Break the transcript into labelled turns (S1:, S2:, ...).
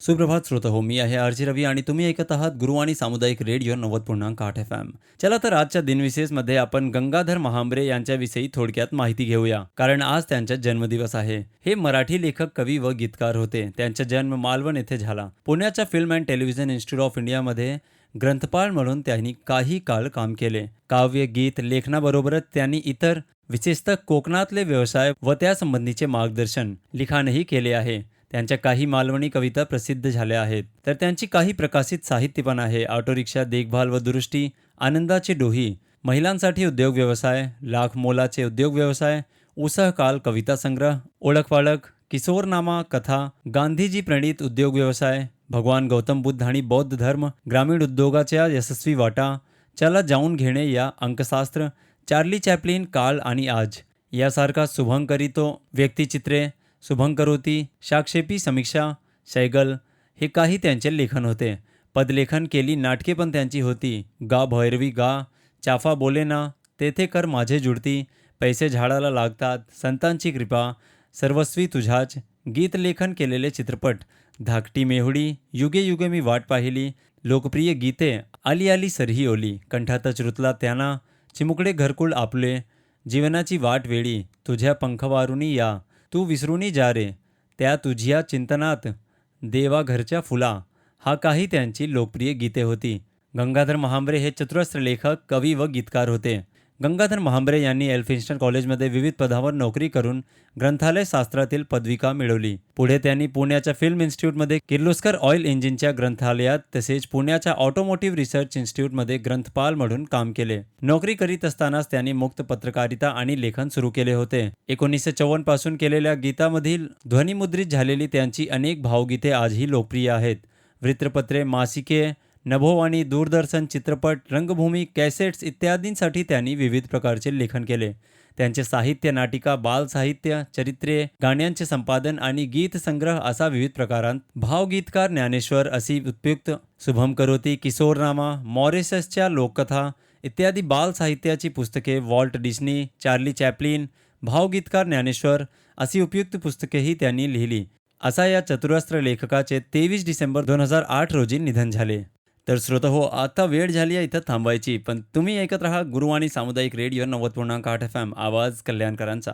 S1: सुप्रभात श्रोत हो मी आहे आरजी रवी आणि तुम्ही ऐकत आहात गुरुवाणी सामुदायिक रेडिओ नव्वद पूर्णांक आठ एफ एम चला तर आजच्या दिनविशेषमध्ये आपण गंगाधर महांबरे यांच्याविषयी थोडक्यात माहिती घेऊया. कारण आज त्यांचा जन्मदिवस आहे. हे मराठी लेखक कवी व गीतकार होते. त्यांचा जन्म मालवण येथे झाला. पुण्याच्या film and television institute of इंडियामध्ये ग्रंथपाल म्हणून त्यांनी काही काळ काम केले. काव्य गीत लेखनाबरोबरच त्यांनी इतर विशेषतः कोकणातले व्यवसाय व त्यासंबंधीचे मार्गदर्शन लिखाणही केले आहे. त्यांच्या काही मालवणी कविता प्रसिद्ध झाल्या आहेत. तर त्यांची काही प्रकाशित साहित्य पण आहे. ऑटोरिक्षा देखभाल व दुरुस्ती आनंदाचे डोही महिलांसाठी उद्योग व्यवसाय लाख मोलाचे उद्योग व्यवसाय उसह काल कविता संग्रह ओळखपाळख किशोरनामा कथा गांधीजी प्रणित उद्योग व्यवसाय भगवान गौतम बुद्ध आणि बौद्ध धर्म ग्रामीण उद्योगाच्या यशस्वी वाटा चला जाऊन घेणे या अंकशास्त्र चार्ली चॅपलिन काल आणि आज. यासारखा शुभंकरितो व्यक्तिचित्रे शुभंकरोती साक्षेपी समीक्षा शैगल हे काही त्यांचे लेखन होते. पदलेखन केली नाटके पण त्यांची होती. गा भैरवी गा चाफा बोले ना तेथे कर माझे जुडती पैसे झाडाला लागतात संतांची कृपा सर्वस्वी तुझ्याच गीतलेखन केलेले चित्रपट धाकटी मेहुडी युगे युगे मी वाट पाहिली लोकप्रिय गीते आली आली सरही ओली कंठातच रुतला त्यांना चिमुकडे घरकुल आपले जीवनाची वाट वेळी तुझ्या पंखवारुनी या तू विसरूनी जा रे. त्या तुझ्या चिंतनात देवाघरच्या फुला हा काही त्यांची लोकप्रिय गीते होती. गंगाधर महांबरे हे चतुरस्र लेखक कवी व गीतकार होते. गंगाधर महांबरे यांनी एल्फिन्स्टन कॉलेजमध्ये विविध पदावर नोकरी करून ग्रंथालय शास्त्रातील पदविका मिळवली. पुढे त्यांनी पुण्याच्या फिल्म इन्स्टिट्यूटमध्ये किर्लोस्कर ऑइल इंजिनच्या ग्रंथालयात तसेच पुण्याच्या ऑटोमोटिव्ह रिसर्च इन्स्टिट्यूटमध्ये ग्रंथपाल म्हणून काम केले. नोकरी करीत असतानाच त्यांनी मुक्त पत्रकारिता आणि लेखन सुरू केले होते. एकोणीसशे चौवन्नपासून केलेल्या गीतामधील ध्वनिमुद्रित झालेली त्यांची अनेक भावगीते आजही लोकप्रिय आहेत. वृत्तपत्रे मासिके नभोवाणी दूरदर्शन चित्रपट रंगभूमी कॅसेट्स इत्यादींसाठी त्यांनी विविध प्रकारचे लेखन केले. त्यांचे साहित्य नाटिका बालसाहित्य चरित्रे गाण्यांचे संपादन आणि गीत संग्रह असा विविध प्रकारांत भावगीतकार ज्ञानेश्वर अशी उत्पयुक्त शुभम करोती किशोरनामा मॉरिससच्या लोककथा इत्यादी बाल साहित्याची पुस्तके वॉल्ट डिस्नी चार्ली चॅपलिन भावगीतकार ज्ञानेश्वर अशी उपयुक्त पुस्तकेही त्यांनी लिहिली. असा या चतुरस्त्र लेखकाचे तेवीस डिसेंबर दोन हजार आठ रोजी निधन झाले. तर श्रोत हो आता वेळ झाली आहे इथं थांबायची पण तुम्ही ऐकत राहा गुरुवाणी सामुदायिक रेडिओ नव्वद पूर्णांक आठ एफ एम आवाज कल्याणकरांचा.